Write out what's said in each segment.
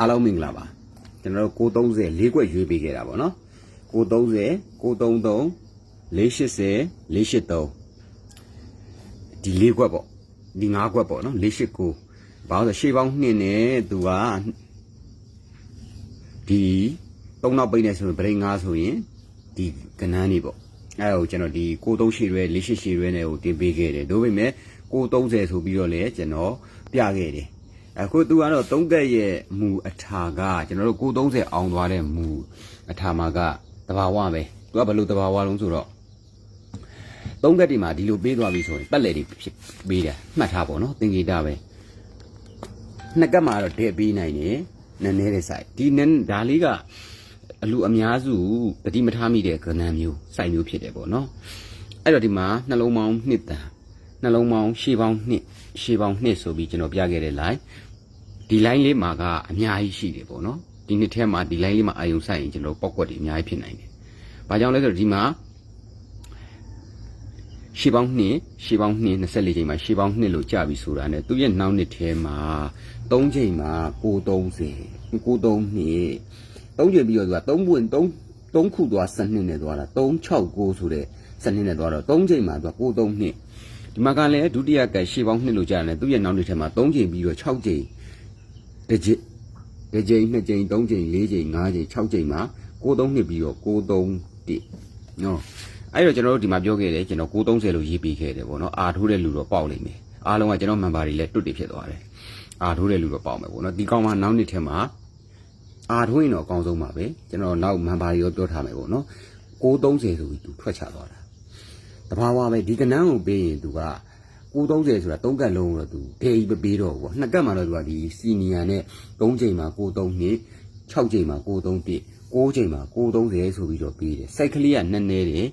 အားလုံးမင်္ဂလာပါကျွန်တော်တို့930လေးကွက်ရွေးပေးခဲ့တာပေါ့နော်930 933 480 483ဒီလေးကွက်ပေါ့ဒီ၅ကွက်ပေါ့နော်489ဘာလို့လဲရှေးပေါင်း2နဲ့သူကဒီ၃နောက်ပိတ်နေဆိုရင်ဗရိတ်5ဆိုရင်ဒီကနန်းနေပေါ့အဲဒါကိုကျွန်တော်ဒီ93ရှည်ရွဲ48ရှည်ရွဲနဲ့ကိုတင်ပေးခဲ့တယ်ဒါပေမဲ့930ဆိုပြီးတော့လည်းကျွန်တော်ပြခဲ့တယ် အခုသူကတော့သုံးကက်ရဲ့မူအထာကကျွန်တော်တို့930အောင်သွားတဲ့မူအထာမှာကတဘာဝပဲသူကဘယ်လိုတဘာဝလုံးဆိုတော့သုံးကက်ဒီမှာဒီလိုပေးသွားပြီဆိုရင်ပတ်လေတွေဖြစ်ပေးတယ်မှတ်ထားပါတော့သင်္ကေတပဲနှစ်ကက်မှာတော့တဲ့ပေးနိုင်တယ်နည်းနည်းတဲ့စိုက်ဒီနည်းဒါလေးကအလူအများစုတတိမထားမိတဲ့ကဏ္ဍမျိုးစိုက်မျိုးဖြစ်တယ်ပေါ့နော်အဲ့တော့ဒီမှာနှလုံးပေါင်းနှစ်တန်နှလုံးပေါင်းရှေးပေါင်းနှစ်ရှေးပေါင်းနှစ်ဆိုပြီးကျွန်တော်ပြခဲ့တဲ့ line ဒီ line လေးမှာကအများကြီးရှိတယ်ပေါ့နော်ဒီနှစ်ထဲမှာဒီ line လေးမှာအာယုံဆိုင်ရင်ကျွန်တော်ပောက်ကွက်တွေအများကြီးဖြစ်နိုင်တယ်။ဘာကြောင့်လဲဆိုတော့ဒီမှာရှေးပေါင်းနှစ်ရှေးပေါင်းနှစ်24ချိန်မှာရှေးပေါင်းနှစ်လို့ကြာပြီဆိုတာ ਨੇ သူ့ရဲ့နောက်နှစ်ထဲမှာ3ချိန်မှာ930 93နှစ်3ချိန်ပြီးတော့သူက3ပွင့်3 3ခုသွားစနစ်နဲ့သွားတာ369ဆိုတဲ့စနစ်နဲ့သွားတော့3ချိန်မှာသူက93နှစ်ဒီမှာကလည်းဒုတိယကရှေးပေါင်းနှစ်လို့ကြာတယ်သူ့ရဲ့နောက်နှစ်ထဲမှာ3ချိန်ပြီးတော့6ချိန် တစ်ကြိမ်တစ်ကြိမ်နှစ်ကြိမ်သုံးကြိမ်လေးကြိမ်ငါးကြိမ်6ကြိမ်မှာ93နှစ်ပြီးတော့93နော်အဲ့တော့ကျွန်တော်တို့ဒီမှာပြောခဲ့တယ်ကျွန်တော်930လို့ရေးပေးခဲ့တယ်ပေါ့နော်အာထိုးတဲ့လူတော့ပေါက်လိမ့်မယ်အားလုံးကကျွန်တော်မန်ပါတွေလည်းတွတ်တွေဖြစ်သွားတယ်အာထိုးတဲ့လူတော့ပေါက်မယ်ပေါ့နော်ဒီကောင်မှနောက်နှစ်ထဲမှာအာထိုးရင်တော့အကောင်းဆုံးပါပဲကျွန်တော်နောက်မန်ပါတွေရောပြောထားမယ်ပေါ့နော်930ဆိုပြီးသူထွက်ချသွားတာတဘာဝပဲဒီကနန်းကိုပေးရင်သူက 930ဆိုတာ3ကတ်လုံးတော့သူဒေကြီးမပေးတော့ဘူးပေါ့နှစ်ကတ်မှတော့သူကဒီစီနီယာနဲ့3ချိန်မှာ93နှစ်6ချိန်မှာ93ပြည့်6ချိန်မှာ930ဆိုပြီးတော့ပေးတယ်စိုက်ကလေးကနည်းနည်းတယ်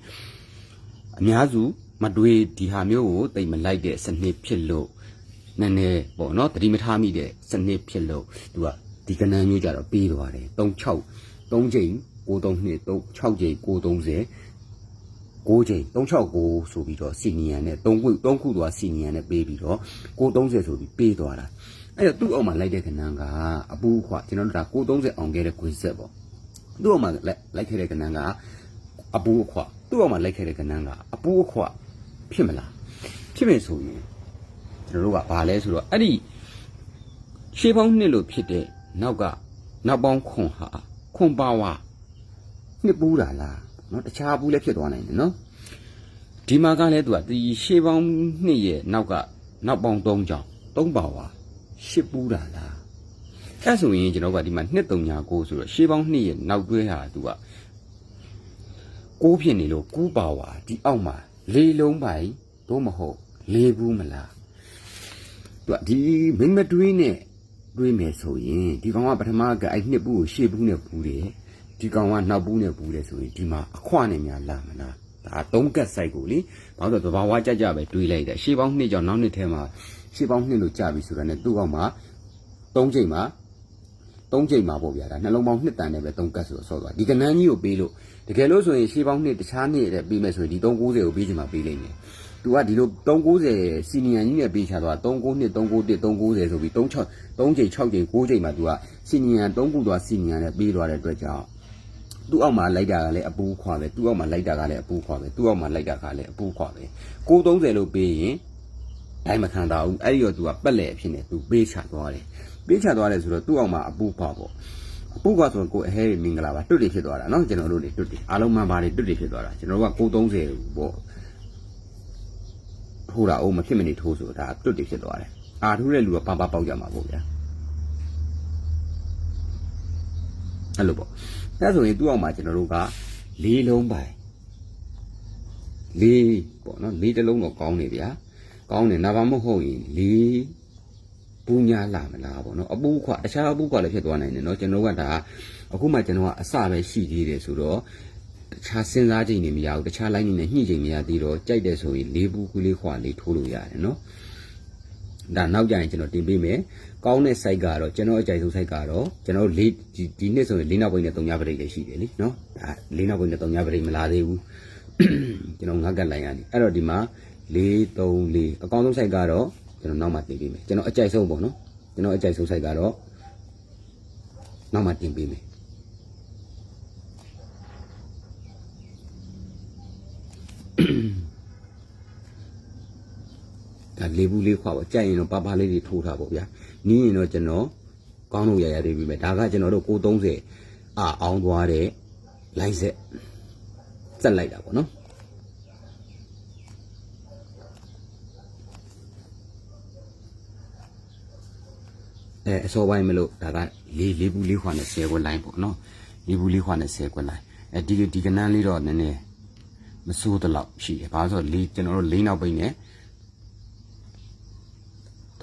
အများစုမတွေးဒီဟာမျိုးကိုတိတ်မလိုက်တဲ့စနစ်ဖြစ်လို့နည်းနည်းပေါ့နော်တတိမထားမိတဲ့စနစ်ဖြစ်လို့သူကဒီကနန်းမျိုးကြတော့ပေးသွားတယ်36 3ချိန်93နှစ်6ချိန်930 6ချိန်369ဆိုပြီးတော့စီနီယံနဲ့3ခု3ခုသွားစီနီယံနဲ့ပေးပြီးတော့630ဆိုပြီးပေးသွားတာအဲ့တော့သူ့အောက်မှာလိုက်တဲ့ခဏန်းကအပူခွကျွန်တော်တို့ဒါ630အောင်ခဲ့တဲ့ခွေဆက်ပေါ့သူ့အောက်မှာလိုက်လိုက်ခဲ့တဲ့ခဏန်းကအပူခွသူ့အောက်မှာလိုက်ခဲ့တဲ့ခဏန်းကအပူခွဖြစ်မလားဖြစ်မယ်ဆိုရင်ကျွန်တော်တို့ကဘာလဲဆိုတော့အဲ့ဒီရှေးပေါင်းနှစ်လို့ဖြစ်တဲ့နောက်ကနောက်ပေါင်းခွန်ဟာခွန်ပါဝါနှစ်ပူးတာလား နော်တခြားဘူးလည်းဖြစ်သွားနိုင်တယ်နော်ဒီမှာကလည်းသူကဒီရှေးပေါင်းနှစ်ရဲ့နောက်ကနောက်ပေါင်း၃ကြောင်၃ပါဝါရှစ်ပူးတာလားအဲ့ဆိုရင်ကျွန်တော်ကဒီမှာနှစ်396ဆိုတော့ရှေးပေါင်းနှစ်ရဲ့နောက်တွဲဟာသူကကိုးဖြစ်နေလို့ကူးပါဝါဒီအောက်မှာလေးလုံးပိုင်တို့မဟုတ်လေးဘူးမလားသူကဒီမိမတွေးနဲ့တွေးမယ်ဆိုရင်ဒီကောင်ကပထမကအဲ့နှစ်ဘူးကိုရှေ့ဘူးနဲ့ပူတယ် ဒီကောင်ကနောက်ဘူးနဲ့ပူတယ်ဆိုရင်ဒီမှာအခွနဲ့များလာမလားဒါသုံးကက်ဆိုင်ကိုလေဘာလို့လဲသဘာဝကြကြပဲတွေးလိုက်တယ်ရှေးပေါင်းနှစ်ကြောင်နောက်နှစ်ထဲမှာရှေးပေါင်းနှစ်လို့ကြာပြီဆိုတာ ਨੇ သူ့ကောင်မှာသုံးချိန်မှာသုံးချိန်မှာပေါ့ဗျာဒါနှလုံးပေါင်းနှစ်တန်နဲ့ပဲသုံးကက်ဆိုတော့ဆော့သွားဒီကနန်းကြီးကိုပေးလို့တကယ်လို့ဆိုရင်ရှေးပေါင်းနှစ်တခြားနှစ်တဲ့ပေးမယ်ဆိုရင်ဒီ390ကိုပေးချင်မှပေးလိမ့်မယ်သူကဒီလို390စီနီယံကြီးနဲ့ပေးချသွား39နှစ်391 390ဆိုပြီး36 3ချိန်6ချိန်9ချိန်မှာသူကစီနီယံ3ခုသွားစီနီယံနဲ့ပေးသွားတဲ့အတွက်ကြောင့် သူ့အောက်မှာလိုက်တာကလည်းအပူခွာပဲသူ့အောက်မှာလိုက်တာကလည်းအပူခွာပဲသူ့အောက်မှာလိုက်တာကလည်းအပူခွာပဲ630လို့ပေးရင်ဒိုင်မခံတာဘူးအဲ့ဒီတော့သူကပက်လေအဖြစ်နဲ့သူပေးချသွားတယ်ပေးချသွားတယ်ဆိုတော့သူ့အောက်မှာအပူခွာပေါ့အပူခွာဆိုတော့ကိုယ်အဟဲမင်္ဂလာပါတွတ်တွေဖြစ်သွားတာเนาะကျွန်တော်တို့တွေတွတ်တွေအားလုံးမှန်ပါတယ်တွတ်တွေဖြစ်သွားတာကျွန်တော်တို့က630ပေါ့ထိုးတာအောင်မဖြစ်မနေထိုးဆိုတာတွတ်တွေဖြစ်သွားတယ်အာထိုးတဲ့လူကပါပါပေါက်ကြမှာပေါ့ဗျာ အဲ့လိုပေါ့ဒါဆိုရင်သူ့အောင်မှာကျွန်တော်တို့ကလေးလုံးပိုင်လေးပေါ့နော်လေးတစ်လုံးတော့ကောင်းနေဗျာကောင်းတယ်နာဘာမဟုတ်ရင်လေးပူညာလာမလားပေါ့နော်အပူခွတခြားအပူခွလည်းဖြစ်သွားနိုင်တယ်နော်ကျွန်တော်ကဒါအခုမှကျွန်တော်ကအစပဲရှိသေးတယ်ဆိုတော့တခြားစဉ်းစားချိန်နေမရဘူးတခြား line နေနဲ့ညှိချိန်မရသေးတော့ကြိုက်တယ်ဆိုရင်လေးပူကူလေးခွလေးထိုးလို့ရတယ်နော် ဒါနောက်ကြရင်ကျွန်တော်တင်ပေးမယ်ကောင်းတဲ့ site ကတော့ကျွန်တော်အကြိုက်ဆုံး site ကတော့ကျွန်တော်လေးဒီဒီနှစ်ဆိုရင်လေးနောက်ပိတ်နဲ့၃ညပရိတ်လည်းရှိတယ်လीနော်ဒါလေးနောက်ပိတ်နဲ့၃ညပရိတ်မလာသေးဘူးကျွန်တော်ငါကတ်လိုက်ရတယ်အဲ့တော့ဒီမှာ4 3 4အကောင်းဆုံး site ကတော့ကျွန်တော်နောက်မှတင်ပေးမယ်ကျွန်တော်အကြိုက်ဆုံးပေါ့နော်ကျွန်တော်အကြိုက်ဆုံး site ကတော့နောက်မှတင်ပေးမယ် ဒါလေးဘူးလေးခွာပါကြိုက်ရင်တော့ပါပါလေးတွေထိုးထားပေါ့ဗျာနီးရင်တော့ကျွန်တော်ကောင်းလို့ရရသေးပြီပဲဒါကကျွန်တော်တို့630အာအောင်သွားတဲ့လိုင်းဆက်စက်လိုက်တာပေါ့နော်အဲအစောပိုင်းမလို့ဒါကလေးလေးဘူးလေးခွာနဲ့10ခွက်လိုင်းပေါ့နော်လေးဘူးလေးခွာနဲ့10ခွက်လိုင်းအဲဒီဒီကနန်းလေးတော့နည်းနည်းမစိုးတလောက်ရှိတယ်ဘာလို့ဆိုတော့လေးကျွန်တော်တို့လေးနောက်ပိတ်နဲ့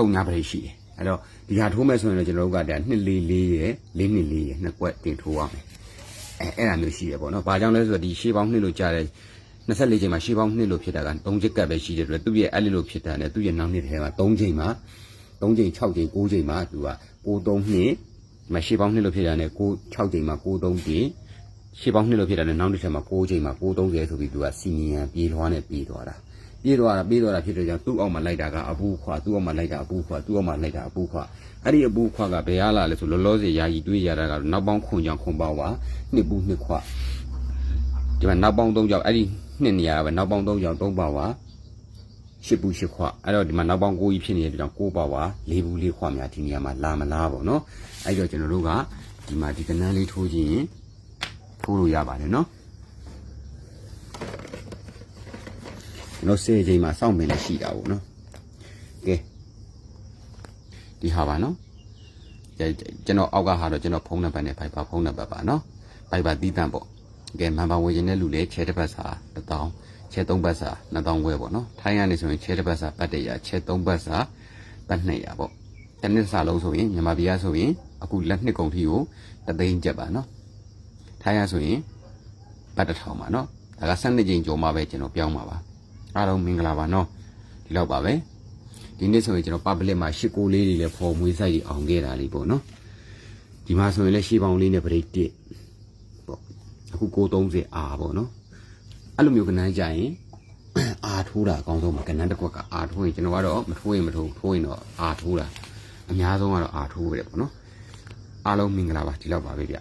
တုံညာပိတ်ရှိတယ်အဲ့တော့ဒီဟာထိုးမဲ့ဆိုရင်တော့ကျွန်တော်တို့ကဒါနှစ်လေးလေးရယ်လေးနှစ်လေးရယ်နှစ်ကွက်တင်ထိုးရမယ်အဲအဲ့ဒါမျိုးရှိရပေါ့နော်ဘာကြောင့်လဲဆိုတော့ဒီရှေးပေါင်းနှစ်လို့ကြားတဲ့24ချိန်မှာရှေးပေါင်းနှစ်လို့ဖြစ်တာက3ချက်ကပ်ပဲရှိတယ်ဆိုတော့သူ့ရဲ့အဲ့လိုလိုဖြစ်တာနဲ့သူ့ရဲ့နောက်နှစ်ထဲမှာ3ချိန်မှာ3ချိန်6ချိန်9ချိန်မှာသူက63နှစ်မရှိပေါင်းနှစ်လို့ဖြစ်တာနဲ့6 6ချိန်မှာ63ပြင်ရှေ့ပေါင်းနှစ်လို့ဖြစ်တာနဲ့နောက်တစ်ချက်မှာ6ချိန်မှာ630ဆိုပြီးသူကစီနီယံပြေးထွားနဲ့ပြေးသွားတာ ပြေးသွားတာပြေးသွားတာဖြစ်တဲ့ကြောင့်သူ့အောက်မှာလိုက်တာကအပူခွာသူ့အောက်မှာလိုက်တာအပူခွာသူ့အောက်မှာလိုက်တာအပူခွာအဲ့ဒီအပူခွာကဘယ်ရလာလဲဆိုလောလောဆယ်ယာယီတွေးရတာကတော့နောက်ပေါင်းခွန်ကြောင့်ခွန်ပေါင်းပါနှစ်ပူနှစ်ခွာဒီမှာနောက်ပေါင်း3ကြောင့်အဲ့ဒီနှစ်နေရာပဲနောက်ပေါင်း3ကြောင့်3ပါပါရှစ်ပူရှစ်ခွအဲ့တော့ဒီမှာနောက်ပေါင်း9ကြီးဖြစ်နေတဲ့ကြောင့်9ပါပါ၄ဘူးလေးခွများဒီနေရာမှာလာမလားပေါ့နော်အဲ့တော့ကျွန်တော်တို့ကဒီမှာဒီကနန်းလေးထိုးခြင်းရင်ထိုးလို့ရပါတယ်နော် ကျွန်တော်စေချိန်မှာစောင့်ပင်လည်းရှိတာပေါ့နော်ကဲဒီဟာပါနော်ကျကျွန်တော်အောက်ကဟာတော့ကျွန်တော်ဖုန်းနံပါတ်နဲ့ဖိုက်ပါဖုန်းနံပါတ်ပါနော်ဖိုက်ပါတီးတန့်ပေါ့ကဲမန်ပါဝင်ခြင်းတဲ့လူလည်းချဲတစ်ပတ်စာ1000ချဲ3ပတ်စာ2000ခွဲပေါ့နော်ထိုင်းကနေဆိုရင်ချဲတစ်ပတ်စာပတ်100ချဲ3ပတ်စာပတ်200ပေါ့တစ်နှစ်စာလုံးဆိုရင်မြန်မာပြည်ကဆိုရင်အခုလက်နှစ်ကုန်ထီကိုတသိန်းကျပ်ပါနော်ထိုင်းရဆိုရင်ပတ်တစ်ထောင်ပါနော်ဒါက12ကြိမ်ကျော်မှပဲကျွန်တော်ပြောင်းပါပါ အားလုံးမင်္ဂလာပါနော်ဒီလောက်ပါပဲဒီနေ့ဆိုရင်ကျွန်တော် public မှာရှစ်ကိုလေးတွေလည်းဖော်မွေးဆိုင်ကြီးအောင်ခဲ့တာလေးပေါ့နော်ဒီမှာဆိုရင်လည်းရှေးပေါင်းလေးနဲ့ break တစ်ပေါ့အခု630အာပေါ့နော်အဲ့လိုမျိုးကနန်းကြရင်အာထိုးတာအကောင်းဆုံးပါကနန်းတစ်ခွက်ကအာထိုးရင်ကျွန်တော်ကတော့မထိုးရင်မထိုးထိုးရင်တော့အာထိုးတာအများဆုံးကတော့အာထိုးပဲပေါ့နော်အားလုံးမင်္ဂလာပါဒီလောက်ပါပဲဗျ